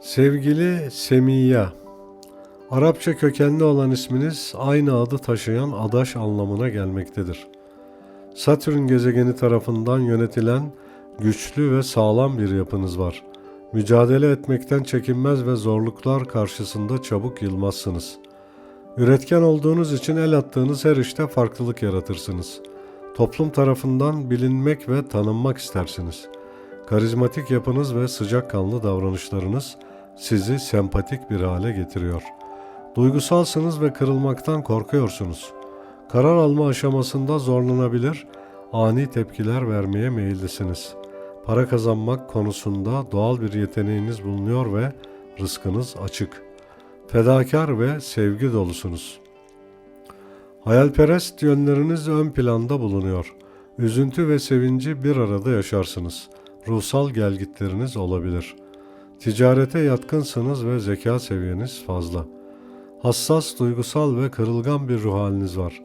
Sevgili Semiya, Arapça kökenli olan isminiz aynı adı taşıyan adaş anlamına gelmektedir. Satürn gezegeni tarafından yönetilen güçlü ve sağlam bir yapınız var. Mücadele etmekten çekinmez ve zorluklar karşısında çabuk yılmazsınız. Üretken olduğunuz için el attığınız her işte farklılık yaratırsınız. Toplum tarafından bilinmek ve tanınmak istersiniz. Karizmatik yapınız ve sıcakkanlı davranışlarınız sizi sempatik bir hale getiriyor. Duygusalsınız ve kırılmaktan korkuyorsunuz. Karar alma aşamasında zorlanabilir, ani tepkiler vermeye meyillisiniz. Para kazanmak konusunda doğal bir yeteneğiniz bulunuyor ve rızkınız açık. Fedakar ve sevgi dolusunuz. Hayalperest yönleriniz ön planda bulunuyor. Üzüntü ve sevinci bir arada yaşarsınız. Ruhsal gelgitleriniz olabilir. Ticarete yatkınsınız ve zeka seviyeniz fazla. Hassas, duygusal ve kırılgan bir ruh haliniz var.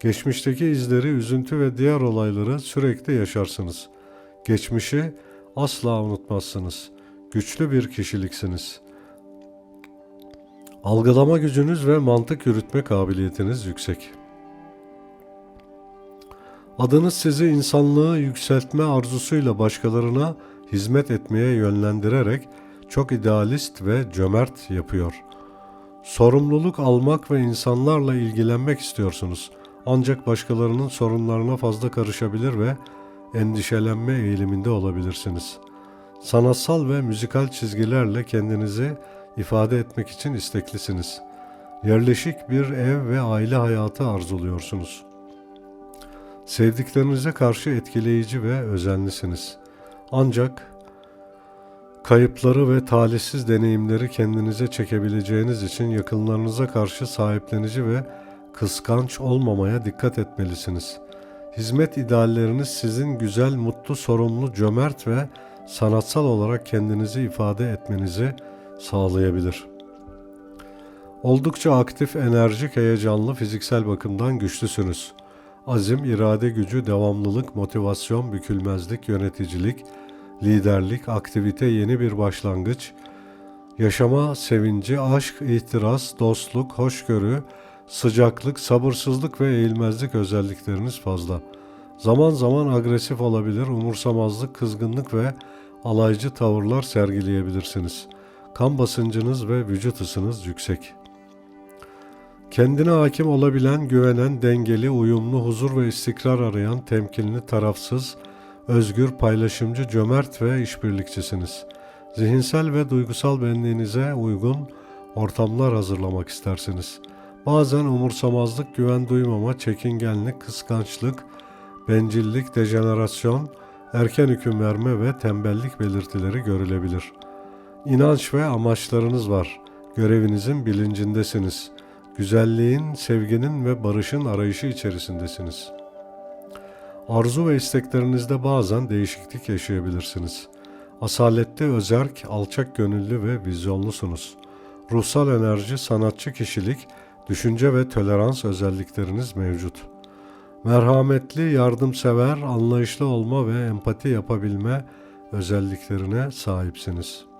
Geçmişteki izleri, üzüntü ve diğer olayları sürekli yaşarsınız. Geçmişi asla unutmazsınız. Güçlü bir kişiliksiniz. Algılama gücünüz ve mantık yürütme kabiliyetiniz yüksek. Adınız sizi insanlığı yükseltme arzusuyla başkalarına hizmet etmeye yönlendirerek çok idealist ve cömert yapıyor. Sorumluluk almak ve insanlarla ilgilenmek istiyorsunuz. Ancak başkalarının sorunlarına fazla karışabilir ve endişelenme eğiliminde olabilirsiniz. Sanatsal ve müzikal çizgilerle kendinizi ifade etmek için isteklisiniz. Yerleşik bir ev ve aile hayatı arzuluyorsunuz. Sevdiklerinize karşı etkileyici ve özenlisiniz. Ancak kayıpları ve talihsiz deneyimleri kendinize çekebileceğiniz için yakınlarınıza karşı sahiplenici ve kıskanç olmamaya dikkat etmelisiniz. Hizmet idealleriniz sizin güzel, mutlu, sorumlu, cömert ve sanatsal olarak kendinizi ifade etmenizi sağlayabilir. Oldukça aktif, enerjik, heyecanlı, fiziksel bakımdan güçlüsünüz. Azim, irade gücü, devamlılık, motivasyon, bükülmezlik, yöneticilik, liderlik, aktivite, yeni bir başlangıç, yaşama sevinci, aşk, ihtiras, dostluk, hoşgörü, sıcaklık, sabırsızlık ve eğilmezlik özellikleriniz fazla. Zaman zaman agresif olabilir, umursamazlık, kızgınlık ve alaycı tavırlar sergileyebilirsiniz. Kan basıncınız ve vücut ısınız yüksek. Kendine hakim olabilen, güvenen, dengeli, uyumlu, huzur ve istikrar arayan, temkinli, tarafsız, özgür, paylaşımcı, cömert ve işbirlikçisiniz. Zihinsel ve duygusal benliğinize uygun ortamlar hazırlamak istersiniz. Bazen umursamazlık, güven duymama, çekingenlik, kıskançlık, bencillik, dejenerasyon, erken hüküm verme ve tembellik belirtileri görülebilir. İnanç ve amaçlarınız var. Görevinizin bilincindesiniz. Güzelliğin, sevginin ve barışın arayışı içerisindesiniz. Arzu ve isteklerinizde bazen değişiklik yaşayabilirsiniz. Asaletli, özerk, alçak gönüllü ve vizyonlusunuz. Ruhsal enerji, sanatçı kişilik, düşünce ve tolerans özellikleriniz mevcut. Merhametli, yardımsever, anlayışlı olma ve empati yapabilme özelliklerine sahipsiniz.''